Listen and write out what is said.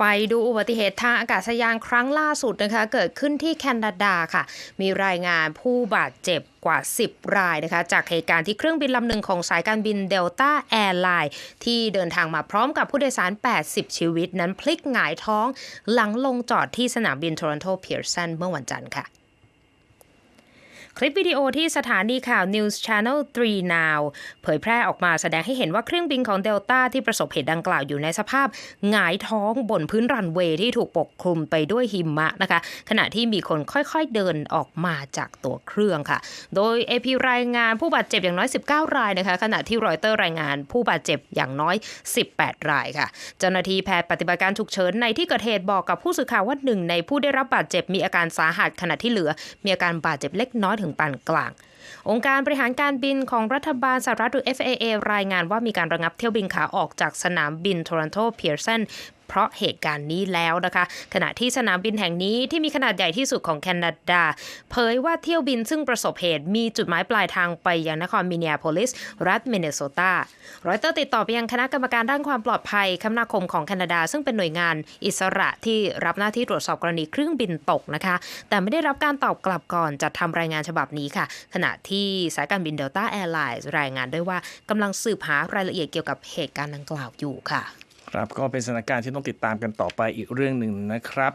ไปดูอุบัติเหตุทางอากาศยานครั้งล่าสุดนะคะ เกิดขึ้นที่แคนาดาค่ะ มีรายงานผู้บาดเจ็บกว่า 10 รายนะคะ จากเหตุการณ์ที่เครื่องบินลำหนึ่งของสายการบินเดลต้าแอร์ไลน์ที่เดินทางมาพร้อมกับผู้โดยสาร 80 ชีวิตนั้นพลิกหงายท้อง หลังลงจอดที่สนามบินโทรอนโตเพียร์สันเมื่อวันจันทร์ค่ะ คลิปวิดีโอที่สถานีข่าว News Channel 3 Now เผยแพร่ออกมาแสดงให้เห็นว่าเครื่องบินของเดลต้าที่ประสบเหตุดังกล่าวอยู่ในสภาพหงายท้องบนพื้นรันเวย์ที่ถูกปกคลุมไปด้วยหิมะนะคะ ขณะที่มีคนค่อยๆเดินออกมาจากตัวเครื่องค่ะ โดย AP รายงานผู้บาดเจ็บอย่างน้อย 19 รายนะคะ ขณะที่รอยเตอร์รายงานผู้บาดเจ็บอย่างน้อย 18 รายค่ะ เจ้าหน้าที่แพทย์ปฏิบัติการฉุกเฉินในที่เกิดเหตุบอกกับผู้สื่อข่าวว่าหนึ่งในผู้ได้รับบาดเจ็บมีอาการสาหัสขณะที่เหลือ มีอาการบาดเจ็บเล็กน้อยถึงปานกลาง องค์การบริหารการบินของรัฐบาลสหรัฐหรือ FAA รายงานว่ามีการระงับเที่ยวบินขาออกจากสนามบินโทรอนโตเพียร์สันเพราะเหตุการณ์นี้แล้วนะคะ ขณะที่สนามบินแห่งนี้ที่มีขนาดใหญ่ที่สุดของแคนาดา เผยว่าเที่ยวบินซึ่งประสบเหตุมีจุดหมายปลายทางไปยังนครมินนีอาโพลิส รัฐมินเนโซตารอยเตอร์ติดต่อไปยังคณะกรรมการด้านความปลอดภัยคมนาคมของแคนาดา ซึ่งเป็นหน่วยงานอิสระที่รับหน้าที่ตรวจสอบกรณีเครื่องบินตกนะคะ แต่ไม่ได้รับการตอบกลับก่อนจัดทำรายงานฉบับนี้ค่ะ ขณะที่สายการบินเดลต้าแอร์ไลน์รายงานด้วยว่ากำลังสืบหารายละเอียดเกี่ยวกับเหตุการณ์ดังกล่าวอยู่ค่ะ ครับก็เป็นสถานการณ์ที่ต้องติดตามกันต่อไปอีกเรื่องหนึ่งนะครับ